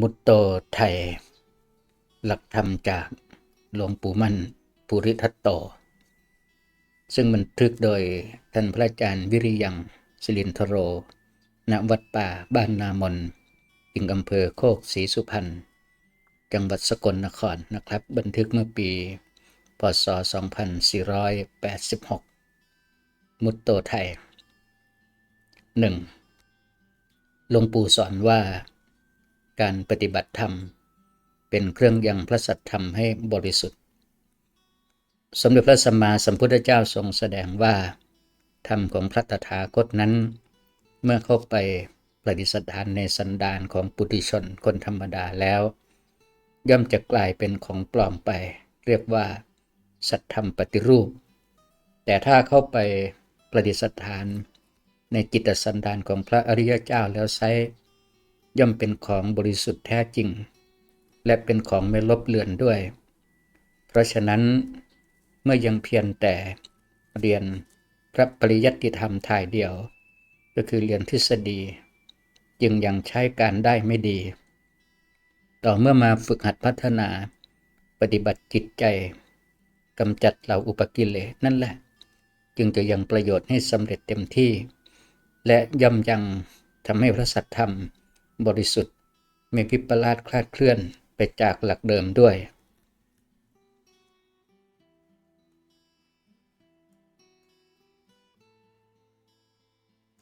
มุตโตไทย หลักธรรมจากหลวงปู่มั่นปุริทัตโต ซึ่งบันทึกโดยท่านพระอาจารย์วิริยังสิรินทโร ณ วัดป่าบ้านนามนอิงอำเภอโคกศรีสุพรรณ จังหวัดสกลนครนะครับ บันทึกเมื่อปี พศ 2486 มุตโตไทย 1. หลวงปู่สอนว่า การปฏิบัติธรรม เป็นเครื่องยังพระสัทธรรมให้บริสุทธิ์ สมเด็จพระสัมมาสัมพุทธเจ้าทรงแสดงว่า ธรรมของพระตถาคตนั้น เมื่อเข้าไปประดิษฐานในสันดานของปุถุชนคนธรรมดาแล้ว ย่อมจะกลายเป็นของปลอมไป เรียกว่า สัทธรรมปฏิรูป แต่ถ้าเข้าไปประดิษฐานในจิตสันดานของพระอริยเจ้าแล้วไซ ย่อมเป็นของบริสุทธิ์แท้จริง และเป็นของไม่ลบเลือนด้วย เพราะฉะนั้นเมื่อยังเพียงแต่เรียนพระปริยัติธรรมถ่ายเดียว ก็คือเรียนทฤษฎี จึงยังใช้การได้ไม่ดี ต่อเมื่อมาฝึกหัดพัฒนาปฏิบัติจิตใจกำจัดเหล่าอุปกิเลสนั่นแหละ จึงจะยังประโยชน์ให้สำเร็จเต็มที่ และย่อมยังทำให้พระสัทธรรม บริสุทธิ์ไม่พิปลาสคลาดเคลื่อนไปจากหลักเดิมด้วย